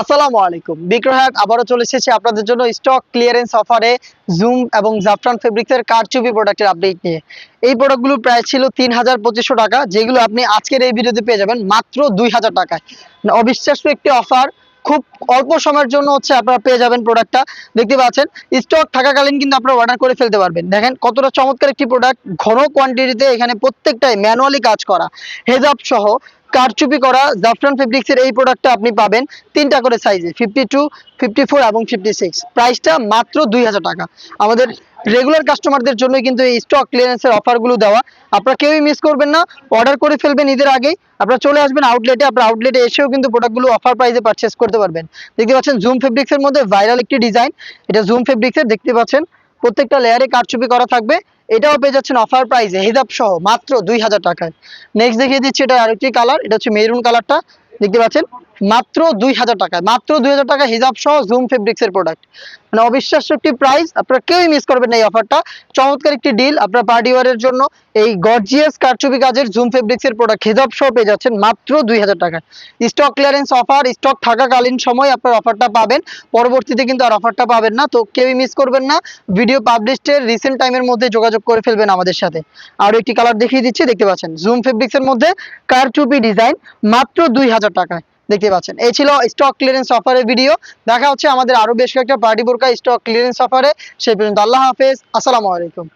আসসালামু আলাইকুম। বিক্রয়হাট আবারও চলে এসেছি আপনাদের জন্য স্টক ক্লিয়ারেন্স অফারে জুম এবং জাফরান ফেব্রিক্সের কারচুপি প্রোডাক্টের আপডেট নিয়ে। এই প্রোডাক্টগুলো প্রায় ছিল তিন হাজার পঁচিশশো টাকা, যেগুলো আপনি আজকের এই ভিডিওতে পেয়ে যাবেন মাত্র দুই হাজার টাকায়। অবিশ্বাস্য একটি অফার খুব অল্প সময়ের জন্য হচ্ছে আপনারা পেয়ে যাবেন প্রোডাক্টটা দেখতে পাচ্ছেন স্টক থাকাকালীন কিন্তু আপনারা অর্ডার করে ফেলতে পারবেন। দেখেন, কতটা চমৎকার একটি প্রোডাক্ট ঘন কোয়ান্টিটিতে এখানে প্রত্যেকটাই ম্যানুয়ালি কাজ করা। হেজাব সহ কারচুপি করা জাফরান ফেব্রিক্সের এই প্রোডাক্টটা আপনি পাবেন তিনটা করে সাইজে ফিফটি টু ফিফটি ফোর এবং ফিফটি সিক্স প্রাইসটা মাত্র দুই হাজার টাকা। আমাদের রেগুলার কাস্টমারদের জন্য কিন্তু এই স্টক ক্লিয়ারেন্সের অফারগুলো দেওয়া। আপনারা কেউই মিস করবেন না অর্ডার করে ফেলবেন ঈদের আগেই। আপনারা চলে আসবেন আউটলেটে আপনার আউটলেটে এসেও কিন্তু প্রোডাক্টগুলো অফার প্রাইসে পারচেস করতে পারবেন। দেখতে পাচ্ছেন জুম ফেব্রিক্সের মধ্যে ভাইরাল একটি ডিজাইন এটা জুম ফেব্রিক্সের দেখতে পাচ্ছেন? প্রত্যেকটা লেয়ারে কারচুপি করা থাকবে। এটাও পেয়ে যাচ্ছেন অফার প্রাইসে হিজাব সহ, মাত্র দুই হাজার টাকায়। নেক্সট দেখিয়ে দিচ্ছি এটা আরেকটি কালার এটা হচ্ছে মেরুন কালারটা দেখতে পাচ্ছেন? মাত্র দুই হাজার টাকায় মাত্র দুই হাজার টাকা হিজাব সহ জুম ফেব্রিক্সের প্রোডাক্ট মানে অবিশ্বাস্য একটি প্রাইস আপনারা কেউই মিস করবেন না এই অফারটা চমৎকার একটি ডিল আপনার পার্টি ওয়ারের জন্য এই গর্জিয়াস কারচুপি কাজের জুম ফেব্রিক্সের প্রোডাক্ট হিজাব সহ পেয়ে যাচ্ছেন মাত্র দুই হাজার টাকায় স্টক ক্লিয়ারেন্স অফার স্টক থাকাকালীন সময় আপনার অফারটা পাবেন। পরবর্তীতে কিন্তু আর অফারটা পাবেন না, তো কেউই মিস করবেন না। ভিডিও পাবলিশের রিসেন্ট টাইমের মধ্যে যোগাযোগ করে ফেলবেন আমাদের সাথে। আর একটি কালার দেখিয়ে দিচ্ছি, দেখতে পাচ্ছেন। জুম ফেব্রিক্সের মধ্যে কারচুপি ডিজাইন মাত্র দুই হাজার টাকায়। দেখতে পাচ্ছেন। এই ছিল স্টক ক্লিয়ারেন্স অফারের ভিডিও দেখা হচ্ছে আমাদের আরও বেশ কয়েকটা পার্টি বোরকা স্টক ক্লিয়ারেন্স অফারে সেই পর্যন্ত আল্লাহ হাফেজ। আসসালামু আলাইকুম।